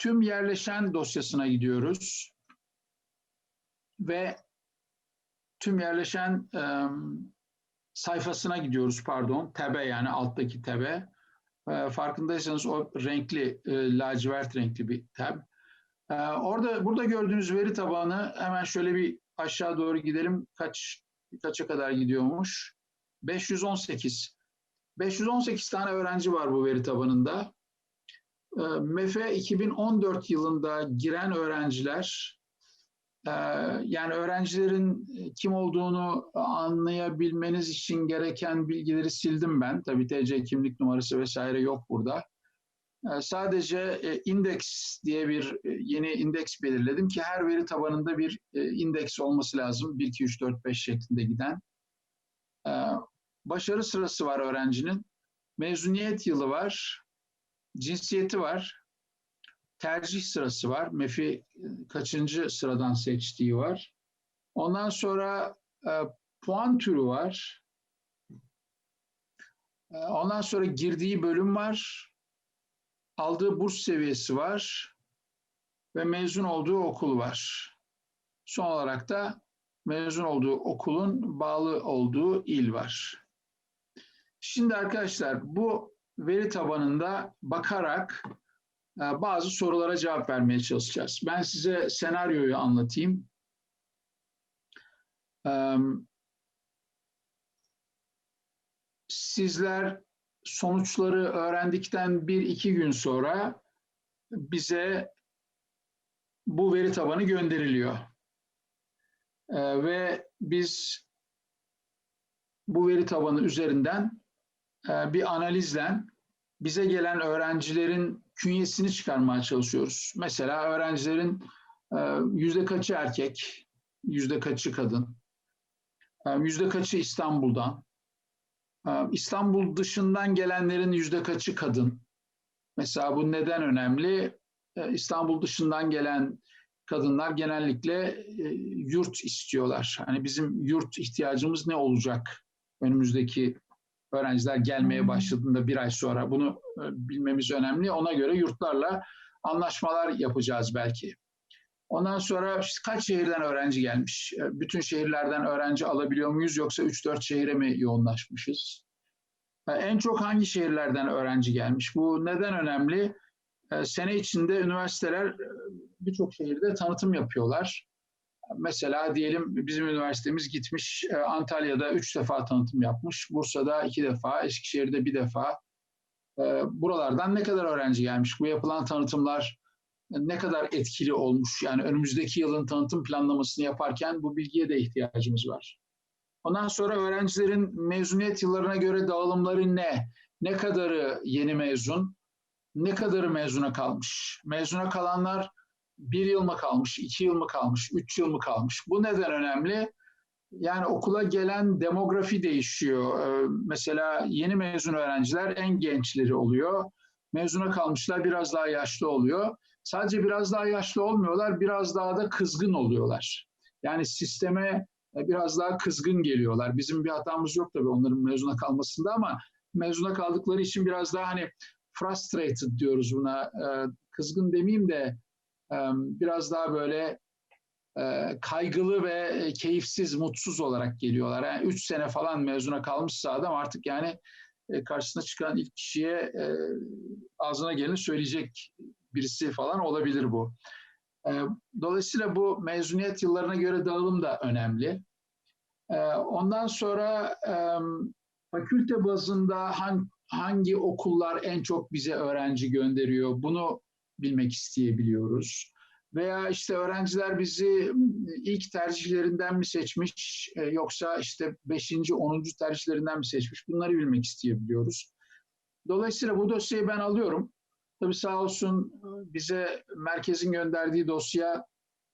tüm yerleşen dosyasına gidiyoruz ve tüm yerleşen e, sayfasına gidiyoruz pardon. Tebe yani alttaki tebe. E, farkındaysanız o renkli, e, lacivert renkli bir tab. E, orada burada gördüğünüz veri tabanı hemen şöyle bir aşağı doğru gidelim. Kaç kaça kadar gidiyormuş? 518. 518 tane öğrenci var bu veri tabanında. E, MEF'e 2014 yılında giren öğrenciler ee, yani öğrencilerin e, kim olduğunu anlayabilmeniz için gereken bilgileri sildim ben. Tabii TC kimlik numarası vesaire yok burada. Sadece e, indeks diye bir e, yeni indeks belirledim ki her veri tabanında bir indeks olması lazım. 1, 2, 3, 4, 5 şeklinde giden. Başarı sırası var öğrencinin. Mezuniyet yılı var. Cinsiyeti var tercih sırası var. MEF'i e, kaçıncı sıradan seçtiği var. Ondan sonra e, puan türü var. E, ondan sonra girdiği bölüm var. Aldığı burs seviyesi var. Ve mezun olduğu okul var. Son olarak da mezun olduğu okulun bağlı olduğu il var. Şimdi arkadaşlar bu veri tabanında bakarak ee, bazı sorulara cevap vermeye çalışacağız. Ben size senaryoyu anlatayım. Ee, sizler sonuçları öğrendikten bir iki gün sonra bize bu veri tabanı gönderiliyor. Ee, ve biz bu veri tabanı üzerinden e, bir analizle bize gelen öğrencilerin künyesini çıkarmaya çalışıyoruz. Mesela öğrencilerin e, yüzde kaçı erkek, yüzde kaçı kadın, e, yüzde kaçı İstanbul'dan, e, İstanbul dışından gelenlerin yüzde kaçı kadın. Mesela bu neden önemli? İstanbul dışından gelen kadınlar genellikle yurt istiyorlar. Hani bizim yurt ihtiyacımız ne olacak önümüzdeki öğrenciler gelmeye başladığında bir ay sonra bunu e, bilmemiz önemli. Ona göre yurtlarla anlaşmalar yapacağız belki. Ondan sonra kaç şehirden öğrenci gelmiş? E, bütün şehirlerden öğrenci alabiliyor muyuz yoksa 3-4 şehire mi yoğunlaşmışız? E, en çok hangi şehirlerden öğrenci gelmiş? Bu neden önemli? Sene içinde üniversiteler birçok şehirde tanıtım yapıyorlar. Mesela diyelim bizim üniversitemiz gitmiş e, Antalya'da üç defa tanıtım yapmış, Bursa'da iki defa, Eskişehir'de bir defa. E, buralardan ne kadar öğrenci gelmiş? Bu yapılan tanıtımlar ne kadar etkili olmuş? Yani önümüzdeki yılın tanıtım planlamasını yaparken bu bilgiye de ihtiyacımız var. Ondan sonra öğrencilerin mezuniyet yıllarına göre dağılımları ne? Ne kadarı yeni mezun? Ne kadarı mezuna kalmış? Mezuna kalanlar bir yıl mı kalmış, iki yıl mı kalmış, üç yıl mı kalmış? Bu neden önemli? Yani okula gelen demografi değişiyor. Ee, mesela yeni mezun öğrenciler en gençleri oluyor. Mezuna kalmışlar biraz daha yaşlı oluyor. Sadece biraz daha yaşlı olmuyorlar, biraz daha da kızgın oluyorlar. Yani sisteme e, biraz daha kızgın geliyorlar. Bizim bir hatamız yok tabii onların mezuna kalmasında ama mezuna kaldıkları için biraz daha hani frustrated diyoruz buna. Ee, kızgın demeyeyim de biraz daha böyle kaygılı ve keyifsiz, mutsuz olarak geliyorlar. Yani üç sene falan mezuna kalmışsa adam artık yani karşısına çıkan ilk kişiye ağzına geleni söyleyecek birisi falan olabilir bu. Dolayısıyla bu mezuniyet yıllarına göre dağılım da önemli. Ondan sonra fakülte bazında hangi okullar en çok bize öğrenci gönderiyor? Bunu bilmek isteyebiliyoruz. Veya işte öğrenciler bizi ilk tercihlerinden mi seçmiş e, yoksa işte 5. 10. tercihlerinden mi seçmiş bunları bilmek isteyebiliyoruz. Dolayısıyla bu dosyayı ben alıyorum. Tabii sağ olsun bize merkezin gönderdiği dosya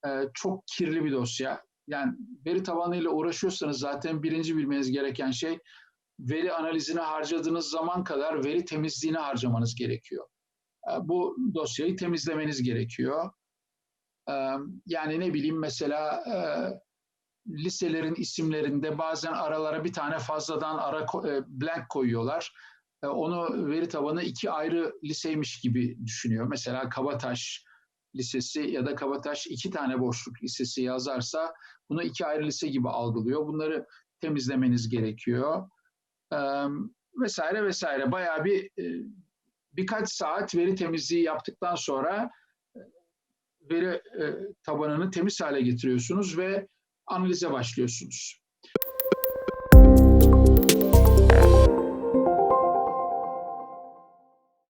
e, çok kirli bir dosya. Yani veri tabanıyla uğraşıyorsanız zaten birinci bilmeniz gereken şey veri analizine harcadığınız zaman kadar veri temizliğine harcamanız gerekiyor. E, bu dosyayı temizlemeniz gerekiyor. E, yani ne bileyim mesela e, liselerin isimlerinde bazen aralara bir tane fazladan ara blank koyuyorlar. Onu veri tabanı iki ayrı liseymiş gibi düşünüyor. Mesela Kabataş lisesi ya da Kabataş iki tane boşluk lisesi yazarsa bunu iki ayrı lise gibi algılıyor. Bunları temizlemeniz gerekiyor. Ee, vesaire vesaire. Bayağı bir e, birkaç saat veri temizliği yaptıktan sonra e, veri e, tabanını temiz hale getiriyorsunuz ve analize başlıyorsunuz.